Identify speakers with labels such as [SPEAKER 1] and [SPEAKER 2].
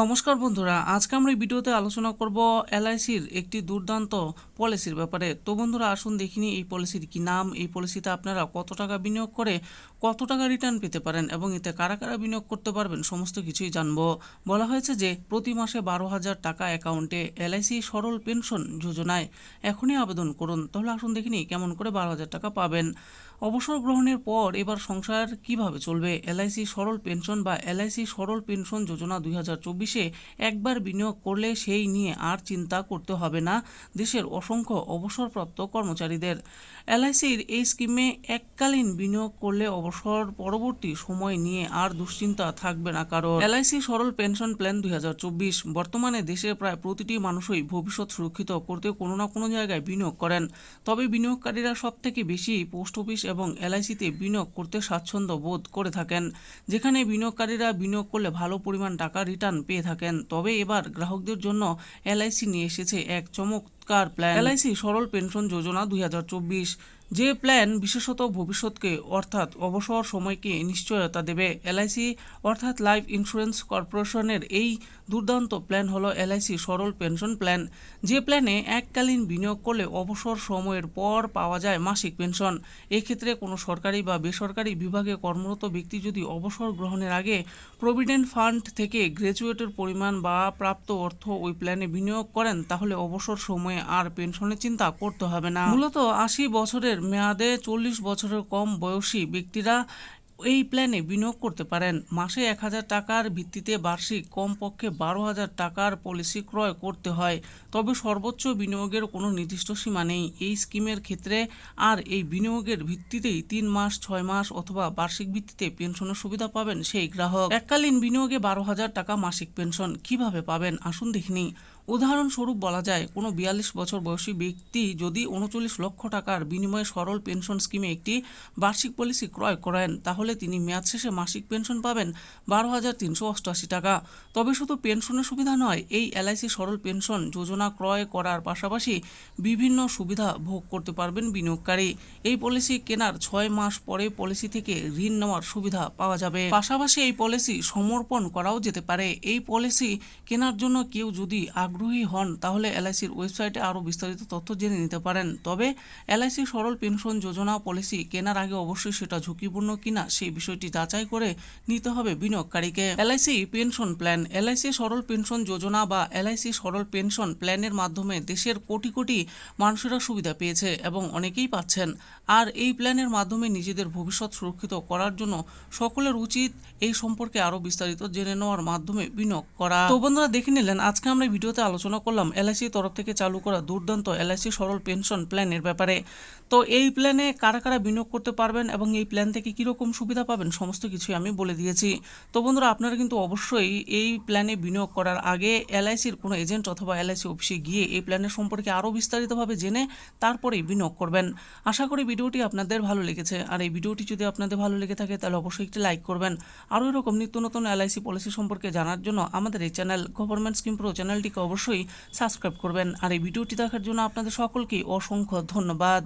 [SPEAKER 1] নমস্কার বন্ধুরা, আজকে আমরা এই ভিডিওতে আলোচনা করব এলআইসির একটি দুর্দান্ত পলিসির ব্যাপারে। তো বন্ধুরা, আসুন দেখিনি এই পলিসির কি নাম। এই পলিসিতে আপনারা কত টাকা বিনিয়োগ করে কত টাকা রিটার্ন পেতে পারেন এবং এতে কারা কারা বিনিয়োগ করতে পারবেন সমস্ত কিছুই জানব। বলা হয়েছে যে, প্রতি মাসে বারো হাজার টাকা অ্যাকাউন্টে এলআইসি সরল পেনশন যোজনায় এখনই আবেদন করুন। তাহলে আসুন দেখিনি কেমন করে বারো হাজার টাকা পাবেন। অবসর গ্রহণের পর এবার সংসার কীভাবে চলবে? এলআইসি সরল পেনশন বা এলআইসি সরল পেনশন যোজনা দুই হাজার চব্বিশ চব্বিশে একবার বিনিয়োগ করলে সেই নিয়ে আর চিন্তা করতে হবে না দেশের অসংখ্য অবসরপ্রাপ্ত কর্মচারীদের। এলআইসির এই স্কিমে এককালীন বিনিয়োগ করলে অবসর পরবর্তী সময় নিয়ে আর দুশ্চিন্তা থাকবে না কারণ এলআইসি সরল পেনশন প্ল্যান দু হাজার চব্বিশ। বর্তমানে দেশের প্রায় প্রতিটি মানুষই ভবিষ্যৎ সুরক্ষিত করতে কোনো না কোনো জায়গায় বিনিয়োগ করেন। তবে বিনিয়োগকারীরা সব থেকে বেশি পোস্ট অফিস এবং এলআইসিতে বিনিয়োগ করতে স্বাচ্ছন্দ্য বোধ করে থাকেন। যেখানে বিনিয়োগকারীরা বিনিয়োগ করলে ভালো পরিমাণ টাকা রিটার্ন পেয়ে থাকেন। তবে এবার গ্রাহকদের জন্য এলআইসি নিয়ে এসেছে এক চমৎকার plan LIC? Saral pension Yojana দুই হাজার চব্বিশ। যে প্ল্যান বিশেষত ভবিষ্যৎকে, অর্থাৎ অবসর সময়কে নিশ্চয়তা দেবে, এলআইসি অর্থাৎ লাইফ ইন্স্যুরেন্স কর্পোরেশনের এই দুর্দান্ত প্ল্যান হলো এলআইসি সরল পেনশন প্ল্যান। যে প্ল্যানে এককালীন বিনিয়োগ করলে অবসর সময়ের পর পাওয়া যায় মাসিক পেনশন। এক্ষেত্রে কোনো সরকারি বা বেসরকারি বিভাগে কর্মরত ব্যক্তি যদি অবসর গ্রহণের আগে প্রভিডেন্ট ফান্ড থেকে গ্র্যাজুয়েটের পরিমাণ বা প্রাপ্ত অর্থ ওই প্ল্যানে বিনিয়োগ করেন, তাহলে অবসর সময়ে আর পেনশনের চিন্তা করতে হবে না। মূলত আশি বছরের মেয়াদে চল্লিশ বছরের কম বয়সী ব্যক্তিরা এই প্ল্যানে বিনিয়োগ করতে পারেন। মাসে এক হাজার টাকার ভিত্তিতে বার্ষিক কমপক্ষে বারো হাজার টাকার পলিসি ক্রয় করতে হয়। তবে সর্বোচ্চ বিনিয়োগের কোনো নির্দিষ্ট সীমা নেই। এই স্কিমের ক্ষেত্রে আর এই বিনিয়োগের ভিত্তিতেই তিন মাস, ছয় মাস অথবা বার্ষিক ভিত্তিতে পেনশনের সুবিধা পাবেন সেই গ্রাহক। এককালীন বিনিয়োগে বারো হাজার টাকা মাসিক পেনশন কীভাবে পাবেন আসুন দেখিনি। উদাহরণস্বরূপ বলা যায়, কোনো বিয়াল্লিশ বছর বয়সী ব্যক্তি যদি উনচল্লিশ লক্ষ টাকার বিনিময়ে সরল পেনশন স্কিমে একটি বার্ষিক পলিসি ক্রয় করেন, তাহলে তিনি মেয়াদ শেষে মাসিক পেনশন পাবেন বারো হাজার তিনশো অষ্টআশি টাকা। তবে শুধু পেনশনের সুবিধা নয়, এই এলআইসি সরল পেনশন যোজনা ক্রয় করার পাশাপাশি বিভিন্ন সুবিধা ভোগ করতে পারবেন বিনিয়োগকারী। এই পলিসি কেনার ছয় মাস পরে পলিসি থেকে ঋণ নেওয়ার সুবিধা পাওয়া যাবে। পাশাপাশি এই পলিসি সমর্পণ করাও যেতে পারে। এই পলিসি কেনার জন্য কেউ যদি আগ্রহী হন, তাহলে এলআইসির ওয়েবসাইটে আরও বিস্তারিত তথ্য জেনে নিতে পারেন। তবে এলআইসি সরল পেনশন যোজনা পলিসি কেনার আগে অবশ্যই সেটা ঝুঁকিপূর্ণ কিনা সেই বিষয়টি যাচাই করে নিতে হবে বিনিয়োগকারীকে। LIC pension plan. LIC Saral pension Yojana বা এলআইসি সরল পেনশন প্ল্যানের মাধ্যমে দেশের কোটি কোটি মানুষেরা সুবিধা পেয়েছে এবং অনেকেই পাচ্ছেন। আর এই প্ল্যানের মাধ্যমে নিজেদের ভবিষ্যৎ সুরক্ষিত করার জন্য সকলের উচিত এই সম্পর্কে আরও বিস্তারিত জেনে নেওয়ার মাধ্যমে বিনিয়োগ করা। তো বন্ধুরা, দেখে নিলেন, আজকে আমরা ভিডিওতে আলোচনা করলাম এলআইসি তরফ থেকে চালু করা দুর্দান্ত এলআইসি সরল পেনশন প্ল্যানের ব্যাপারে। তো এই প্ল্যানে কারা কারা বিনিয়োগ করতে পারবেন এবং এই প্ল্যান থেকে কীরকম সুবিধা পাবেন, সমস্ত কিছুই আমি বলে দিয়েছি। তো বন্ধুরা, আপনারা কিন্তু অবশ্যই এই প্ল্যানে বিনিয়োগ করার আগে এলআইসির কোনো এজেন্ট অথবা এলআইসি অফিসে গিয়ে এই প্ল্যানের সম্পর্কে আরও বিস্তারিতভাবে জেনে তারপরেই বিনিয়োগ করবেন। আশা করি ভিডিওটি আপনাদের ভালো লেগেছে। আর এই ভিডিওটি যদি আপনাদের ভালো লেগে থাকে, তাহলে অবশ্যই একটি লাইক করবেন। আরও এরকম নিত্য নতুন এলআইসি পলিসি সম্পর্কে জানার জন্য আমাদের এই চ্যানেল গভর্নমেন্ট স্কিম প্রো চ্যানেলটিকে অবশ্যই সাবস্ক্রাইব করবেন। আর এই ভিডিওটি দেখার জন্য আপনাদের সকলকেই অসংখ্য ধন্যবাদ।